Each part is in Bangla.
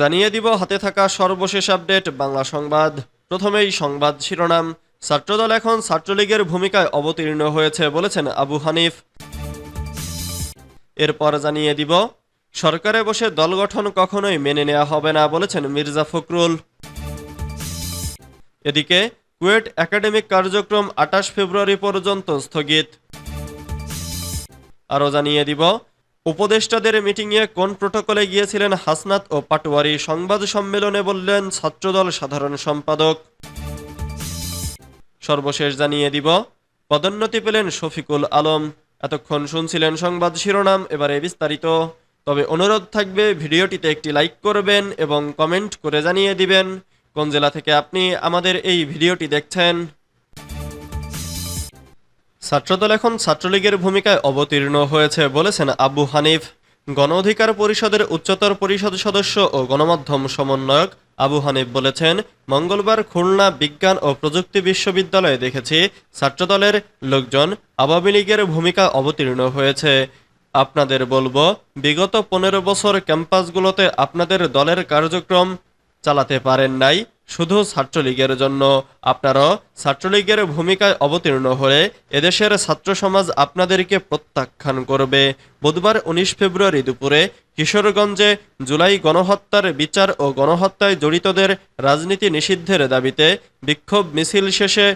জানিয়ে দিব হাতে থাকা সর্বশেষ আপডেট বাংলা সংবাদ। প্রথমেই সংবাদ শিরোনাম। ছাত্রদল এখন ছাত্রলীগের ভূমিকায় অবতীর্ণ হয়েছে বলেছেন আবু হানিফ। এরপর জানিয়ে দিব, সরকারে বসে দল গঠন কখনোই মেনে নেওয়া হবে না বলেছেন মির্জা ফখরুল। এদিকে, কুয়েট একাডেমিক কার্যক্রম আটাশ ফেব্রুয়ারি পর্যন্ত স্থগিত। আরও জানিয়ে দিব উপদেষ্টাদের মিটিংয়ে কোন প্রোটোকলে গিয়েছিলেন হাসনাত ও পাটোয়ারি সংবাদ সম্মেলনে বললেন ছাত্রদল সাধারণ সম্পাদক। সর্বশেষ জানিয়ে দিব, পদোন্নতি পেলেন শফিকুল আলম। এতক্ষণ শুনছিলেন সংবাদ শিরোনাম, এবারে বিস্তারিত। তবে অনুরোধ থাকবে, ভিডিওটিতে একটি লাইক করবেন এবং কমেন্ট করে জানিয়ে দিবেন। কোন জেলা থেকে আপনি আমাদের এই ভিডিওটি দেখছেন? ছাত্রদল এখন ছাত্রলীগের ভূমিকায় অবতীর্ণ হয়েছে বলেছেন আবু হানিফ। গণ অধিকার পরিষদের উচ্চতর পরিষদ সদস্য ও গণমাধ্যম সমন্বয়ক আবু হানিফ বলেছেন, মঙ্গলবার খুলনা বিজ্ঞান ও প্রযুক্তি বিশ্ববিদ্যালয়ে দেখেছি ছাত্রদলের লোকজন আওয়ামী লীগের ভূমিকা অবতীর্ণ হয়েছে। আপনাদের বলব, বিগত পনেরো বছর ক্যাম্পাসগুলোতে আপনাদের দলের কার্যক্রম চালাতে পারেন নাই, শুধু ছাত্রলীগের জন্য। আপনারাও ছাত্রলীগের ভূমিকায় অবতীর্ণ হলে এদেশের ছাত্র সমাজ আপনাদেরকে প্রত্যাখ্যান করবে। বুধবার উনিশ ফেব্রুয়ারি দুপুরে কিশোরগঞ্জে জুলাই গণহত্যার বিচার ও গণহত্যায় জড়িতদের রাজনীতি নিষিদ্ধের দাবিতে বিক্ষোভ মিছিল শেষে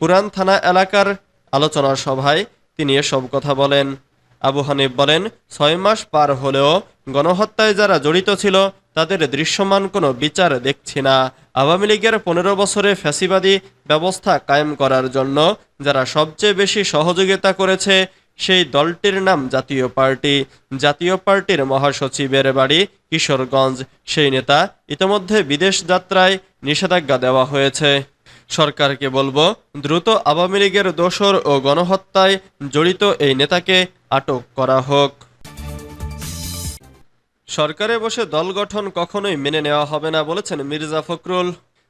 পুরান থানা এলাকার আলোচনা সভায় তিনি এসব কথা বলেন। আবু হানিফ বলেন, ছয় মাস পার হলেও গণহত্যায় যারা জড়িত ছিল তাদের দৃশ্যমান কোনো বিচার দেখছি না। আওয়ামী লীগের পনেরো বছরে ফ্যাসিবাদী ব্যবস্থা কায়েম করার জন্য যারা সবচেয়ে বেশি সহযোগিতা করেছে সেই দলটির নাম জাতীয় পার্টি। জাতীয় পার্টির মহাসচিবের বাড়ি কিশোরগঞ্জ। সেই নেতা ইতোমধ্যে বিদেশ যাত্রায় নিষেধাজ্ঞা দেওয়া হয়েছে। সরকারকে বলব, দ্রুত আওয়ামী লীগের দোসর ও গণহত্যায় জড়িত এই নেতাকে আটক করা হোক। সরকারে বসে দল গঠন কখনোই মেনে নেওয়া হবে না বলেছেন মির্জা ফখরুল।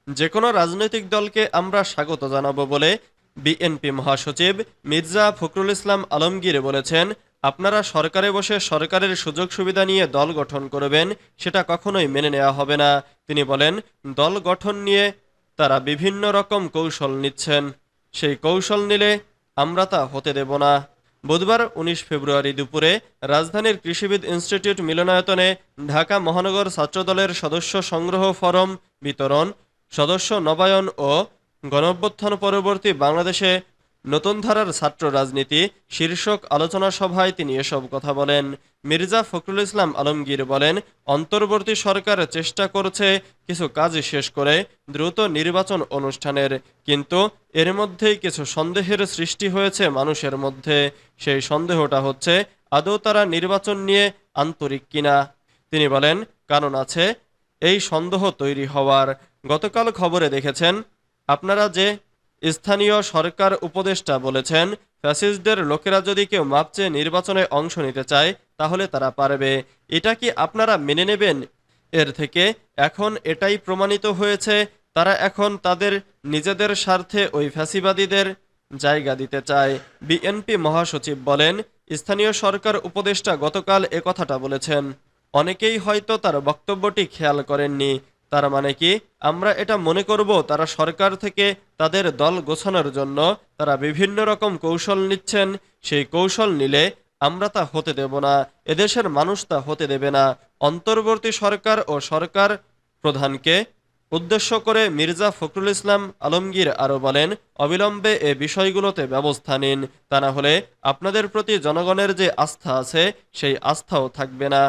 যে কোনো রাজনৈতিক দলকে আমরা স্বাগত জানাব বলে বিএনপি মহাসচিব মির্জা ফখরুল ইসলাম আলমগীর বলেছেন, আপনারা সরকারে বসে সরকারের সুযোগ সুবিধা নিয়ে দল গঠন করবেন, সেটা কখনোই মেনে নেওয়া হবে না। তিনি বলেন, দল গঠন নিয়ে তারা বিভিন্ন রকম কৌশল নিচ্ছেন। সেই কৌশল নিলে আমরা তা হতে দেব না। বুধবার উনিশ ফেব্রুয়ারি দুপুরে রাজধানীর কৃষিবিদ ইনস্টিটিউট মিলনায়তনে ঢাকা মহানগর ছাত্রদলের সদস্য সংগ্রহ ফরম বিতরণ, সদস্য নবায়ন ও গণঅভ্যুত্থান পরবর্তী বাংলাদেশে নতুন ধারার ছাত্র রাজনীতি, শীর্ষক আলোচনা সভায় তিনি এসব কথা বলেন। মির্জা ফখরুল ইসলাম আলমগীর বলেন, অন্তর্বর্তী সরকার চেষ্টা করছে কিছু কাজ শেষ করে দ্রুত নির্বাচন অনুষ্ঠানের, কিন্তু এর মধ্যেই কিছু সন্দেহের সৃষ্টি হয়েছে মানুষের মধ্যে। সেই সন্দেহটা হচ্ছে, আদৌ তারা নির্বাচন নিয়ে আন্তরিক কিনা। তিনি বলেন, কারণ আছে, এই সন্দেহ তৈরি হওয়ার। গতকাল খবরে দেখেছেন, আপনারা যে স্থানীয় সরকার উপদেষ্টা বলেছেন, ফ্যাসিস্টদের লোকেরা যদি কেউ মাপ চেয়ে নির্বাচনে অংশ নিতে চায়, তাহলে তারা পারবে। এটা কি আপনারা মেনে নেবেন? এর থেকে এখন এটাই প্রমাণিত হয়েছে, তারা এখন তাদের নিজেদের স্বার্থে ওই ফ্যাসিবাদীদের জায়গা দিতে চায়। বিএনপি মহাসচিব বলেন, স্থানীয় সরকার উপদেষ্টা গতকাল এ কথাটা বলেছেন। অনেকেই হয়তো তার বক্তব্যটি খেয়াল করেননি তার মানে কি? আমরা এটা মনে করব তারা সরকার থেকে তাদের দল গোছানোর জন্য তারা বিভিন্ন রকম কৌশল নিচ্ছেন। সেই কৌশল নিলে আমরা তা হতে দেব না, এদেশের মানুষ তা হতে দেবে না। অন্তর্বর্তী সরকার ও সরকার প্রধানকে উদ্দেশ্য করে মির্জা ফখরুল ইসলাম আলমগীর আরও বলেন, অবিলম্বে এ বিষয়গুলোতে ব্যবস্থা নিন। তা না হলে আপনাদের প্রতি জনগণের যে আস্থা আছে, সেই আস্থাও থাকবে না।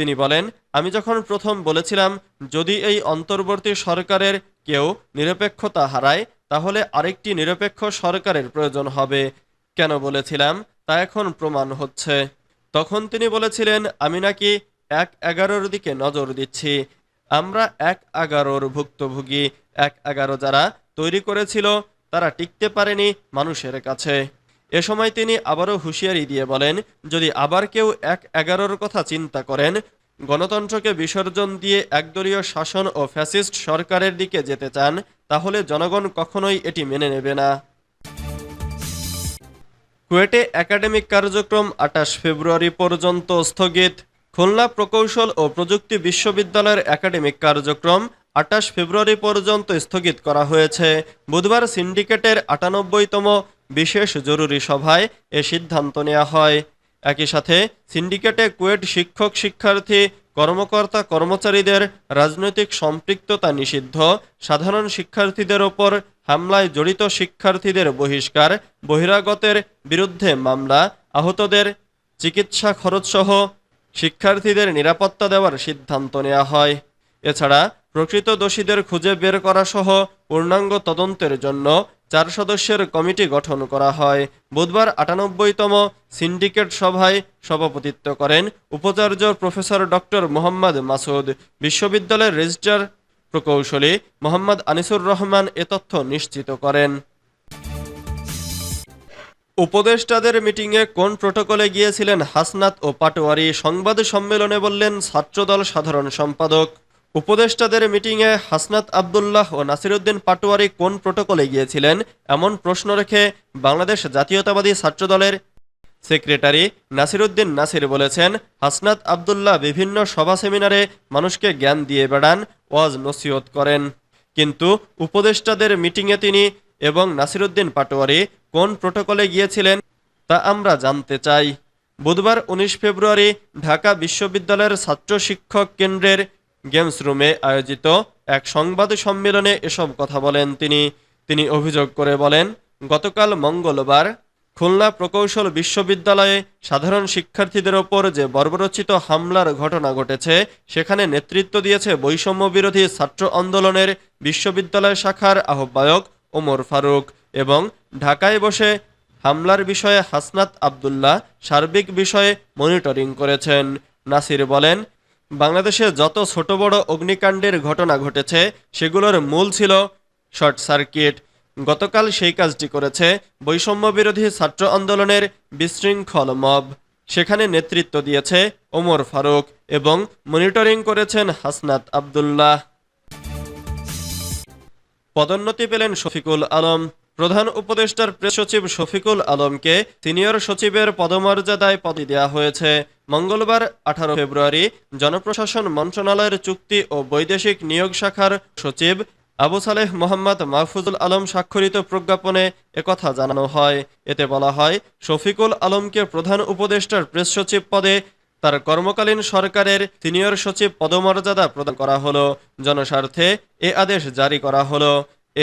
তিনি বলেন, আমি যখন প্রথম বলেছিলাম, যদি এই অন্তর্বর্তী সরকারের কেউ নিরপেক্ষতা হারায়, তাহলে আরেকটি নিরপেক্ষ সরকারের প্রয়োজন হবে। কেন বলেছিলাম? তা এখন প্রমাণ হচ্ছে। তখন তিনি বলেছিলেন, আমি নাকি এক এগারোর দিকে নজর দিচ্ছি। আমরা এক এগারোর ভুক্তভোগী। এক এগারো যারা তৈরি করেছিল, তারা টিকতে পারেনি মানুষের কাছে। এ সময় তিনি আবারও হুঁশিয়ারি দিয়ে বলেন, যদি আবার কেউ এক এগারোর কথা চিন্তা করেন, গণতন্ত্রকে বিসর্জন দিয়ে একদলীয় শাসন ও ফ্যাসিস্ট সরকারের দিকে যেতে চান, তাহলে জনগণ কখনোই এটি মেনে নেবে না। কুয়েটে একাডেমিক কার্যক্রম আঠাশ ফেব্রুয়ারি পর্যন্ত স্থগিত। খুলনা প্রকৌশল ও প্রযুক্তি বিশ্ববিদ্যালয়ের একাডেমিক কার্যক্রম আটাশ ফেব্রুয়ারি পর্যন্ত স্থগিত করা হয়েছে। বুধবার সিন্ডিকেটের আটানব্বইতম বিশেষ জরুরি সভায় এ সিদ্ধান্ত নেওয়া হয়। একই সাথে সিন্ডিকেটে কুয়েট শিক্ষক, শিক্ষার্থী, কর্মকর্তা, কর্মচারীদের রাজনৈতিক সম্পৃক্ততা নিষিদ্ধ। সাধারণ শিক্ষার্থীদের ওপর হামলায় জড়িত শিক্ষার্থীদের বহিষ্কার, বহিরাগতের বিরুদ্ধে মামলা, আহতদের চিকিৎসা খরচসহ শিক্ষার্থীদের নিরাপত্তা দেওয়ার সিদ্ধান্ত নেওয়া হয়। এছাড়া প্রকৃত দোষীদের খুঁজে বের করা সহ পূর্ণাঙ্গ তদন্তের জন্য চার সদস্যের কমিটি গঠন করা হয়। বুধবার আটানব্বইতম সিন্ডিকেট সভায় সভাপতিত্ব করেন উপাচার্য প্রফেসর ডক্টর মোহাম্মদ মাসুদ। বিশ্ববিদ্যালয়ের রেজিস্ট্রার প্রকৌশলী মোহাম্মদ আনিসুর রহমান এ তথ্য নিশ্চিত করেন। উপদেষ্টাদের মিটিংয়ে কোন প্রোটোকলে গিয়েছিলেন হাসনাত ও পাটোয়ারি? সংবাদ সম্মেলনে বললেন, ছাত্রদল সাধারণ সম্পাদক। উপদেষ্টাদের মিটিংয়ে হাসনাত আবদুল্লাহ ও নাসিরুদ্দিন পাটোয়ারি কোন প্রোটোকলে গিয়েছিলেন, এমন প্রশ্ন রেখে বাংলাদেশ জাতীয়তাবাদী ছাত্রদলের সেক্রেটারি নাসিরুদ্দিন নাসির বলেছেন, হাসনাত আবদুল্লাহ বিভিন্ন সভা সেমিনারে মানুষকে জ্ঞান দিয়ে বেড়ান, ওয়াজ নসিহত করেন। কিন্তু উপদেষ্টাদের মিটিংয়ে তিনি এবং নাসিরুদ্দিন পাটোয়ারি কোন প্রোটোকলে গিয়েছিলেন, তা আমরা জানতে চাই। বুধবার উনিশ ফেব্রুয়ারি ঢাকা বিশ্ববিদ্যালয়ের ছাত্র শিক্ষক কেন্দ্রের গেমস রুমে আয়োজিত এক সংবাদ সম্মেলনে এসব কথা বলেন তিনি। তিনি অভিযোগ করে বলেন, গতকাল মঙ্গলবার খুলনা প্রকৌশল বিশ্ববিদ্যালয়ে সাধারণ শিক্ষার্থীদের ওপর যে বর্বরচিত হামলার ঘটনা ঘটেছে, সেখানে নেতৃত্ব দিয়েছে বৈষম্য বিরোধী ছাত্র আন্দোলনের বিশ্ববিদ্যালয় শাখার আহ্বায়ক ওমর ফারুক এবং ঢাকায় বসে হামলার বিষয়ে হাসনাত আবদুল্লাহ সার্বিক বিষয়ে মনিটরিং করেছেন। নাসির বলেন বাংলাদেশে যত ছোট বড় অগ্নিকাণ্ডের ঘটনা ঘটেছে, সেগুলোর মূল ছিল শর্ট সার্কিট। গতকাল সেই কাজটি করেছে বৈষম্য বিরোধী ছাত্র আন্দোলনের বিশৃঙ্খল মব। সেখানে নেতৃত্ব দিয়েছে ওমর ফারুক এবং মনিটরিং করেছেন হাসনাত আবদুল্লাহ। পদোন্নতি পেলেন শফিকুল আলম। প্রধান উপদেষ্টার প্রেস সচিব শফিকুল আলমকে সিনিয়র সচিবের পদমর্যাদায় পদে দেওয়া হয়েছে। মঙ্গলবার আঠারো ফেব্রুয়ারি জনপ্রশাসন মন্ত্রণালয়ের চুক্তি ও বৈদেশিক নিয়োগ শাখার সচিব আবু সালেহ মোহাম্মদ মাহফুজুল আলম স্বাক্ষরিত প্রজ্ঞাপনে একথা জানানো হয়। এতে বলা হয়, শফিকুল আলমকে প্রধান উপদেষ্টার প্রেস সচিব পদে তার কর্মকালীন সরকারের সিনিয়র সচিব পদমর্যাদা প্রদান করা হলো। জনস্বার্থে এ আদেশ জারি করা হলো।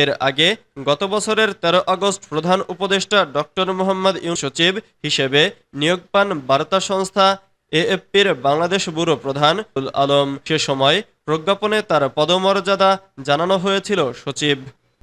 এর আগে গত বছরের ১৩ আগস্ট প্রধান উপদেষ্টা ডক্টর মোহাম্মদ ইউসচিব হিসেবে নিয়োগ পান বার্তা সংস্থা এএফপির বাংলাদেশ ব্যুরো প্রধান আলম। সে সময় প্রজ্ঞাপনে তার পদমর্যাদা জানানো হয়েছিল সচিব।